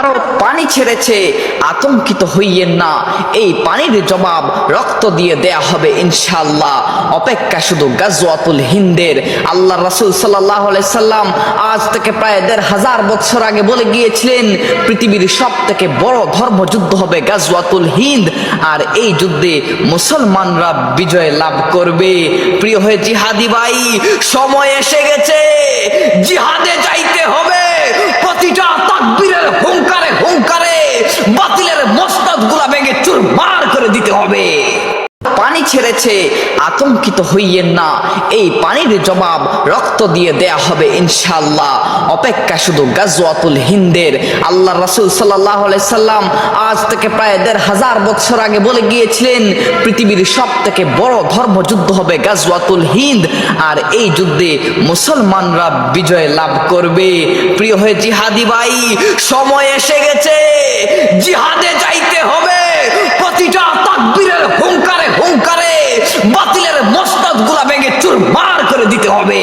ভারত পানি ছেড়েছে, আতঙ্কিত হইয়েন না। এই পানির জবাব রক্ত দিয়ে দেয়া হবে ইনশাল্লাহ অপেক্ষা শুধু গাজওয়াতুল হিন্দের। আল্লাহ রাসূল সাল্লাহ সাল্লাম আজ থেকে প্রায় দেড় হাজার বছর আগে বলে গিয়েছিলেন, পৃথিবীর সব থেকে বড় ধর্মযুদ্ধ হবে গাজওয়াতুল হিন্দ, আর এই যুদ্ধে মুসলমানরা বিজয় লাভ করবে। প্রিয় হয়ে জিহাদি ভাই, সময় এসে গেছে। জিহাদে গুলা ভেঙে চুরমার করে দিতে হবে। পানি ছেড়েছে, আতঙ্কিত হইয়েন না। এই পানির জবাব রক্ত দিয়ে দেয়া হবে ইনশাল্লাহ অপেক্ষা শুধু গাজওয়াতুল হিন্দের। আল্লাহ রাসূল সাল্লাহ সাল্লাম আজ থেকে প্রায় দেড় হাজার বছর আগে বলে গিয়েছিলেন, পৃথিবীর সব থেকে বড় ধর্মযুদ্ধ হবে গাজওয়াতুল হিন্দ। আর এই যুদ্ধে মুসলমানরা বিজয় লাভ করবে। প্রিয় হয়ে জিহাদি ভাই, সময় এসে গেছে। বাতিলের মস্তাদগুলা ভেঙে চুরমার করে দিতে হবে।